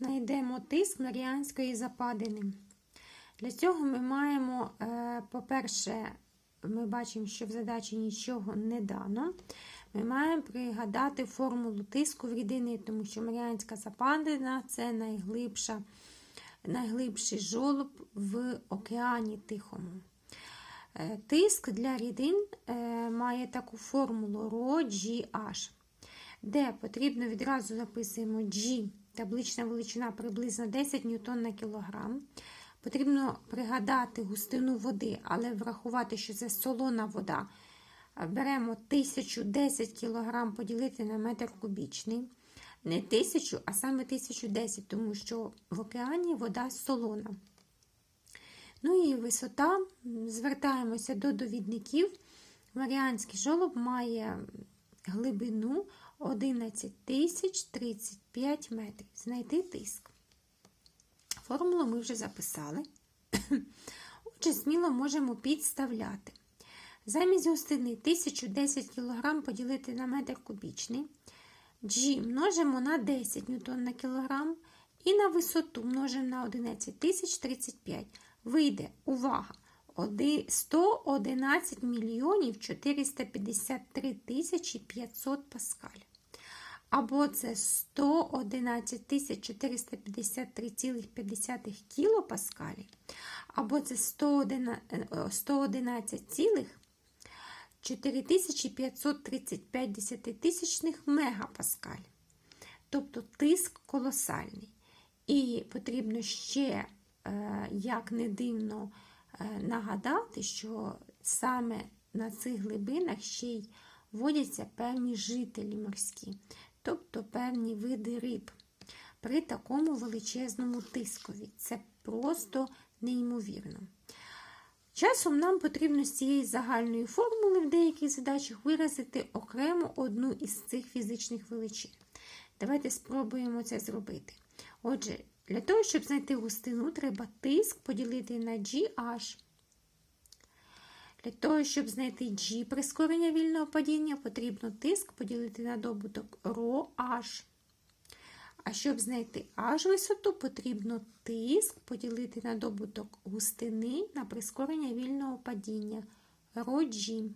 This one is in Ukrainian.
знайдемо тиск Маріанської западини. Для цього ми маємо, е, по-перше, ми бачимо, що в задачі нічого не дано. Ми маємо пригадати формулу тиску в рідини, тому що Маріанська западина це найглибша, найглибший жолоб в океані Тихому. Е, Тиск для рідин е, має таку формулу ρGH, де потрібно відразу записуємо G, таблична величина приблизно 10 ньютон на кілограм. Потрібно пригадати густину води, але врахувати, що це солона вода. Беремо 1010 кг поділити на метр кубічний. Не 1000, а саме 1010, тому що в океані вода солона. Ну і висота. Звертаємося до довідників. Маріанський жолоб має глибину 11 тисяч 35 метрів. Знайти тиск. Формулу ми вже записали. Отже, сміло можемо підставляти. Замість густини 1010 кг поділити на метр кубічний. G множимо на 10 ньютон на кілограм і на висоту множимо на 11 35. Вийде, увага, 111 мільйонів 453 тисячі 500 паскаль. Або це 111 453,5 кілопаскалів, або це 111,4535 десятитисячних мегапаскаль. Тобто тиск колосальний. І потрібно ще, як не дивно, нагадати, що саме на цих глибинах ще й водяться певні жителі морські, тобто певні види риб. При такому величезному тискові. Це просто неймовірно. Часом нам потрібно з цієї загальної формули в деяких задачах виразити окремо одну із цих фізичних величин. Давайте спробуємо це зробити. Отже, для того, щоб знайти густину, треба тиск поділити на GH. Для того, щоб знайти G прискорення вільного падіння, потрібно тиск поділити на добуток ρH. А щоб знайти H висоту, потрібно тиск поділити на добуток густини на прискорення вільного падіння ρG.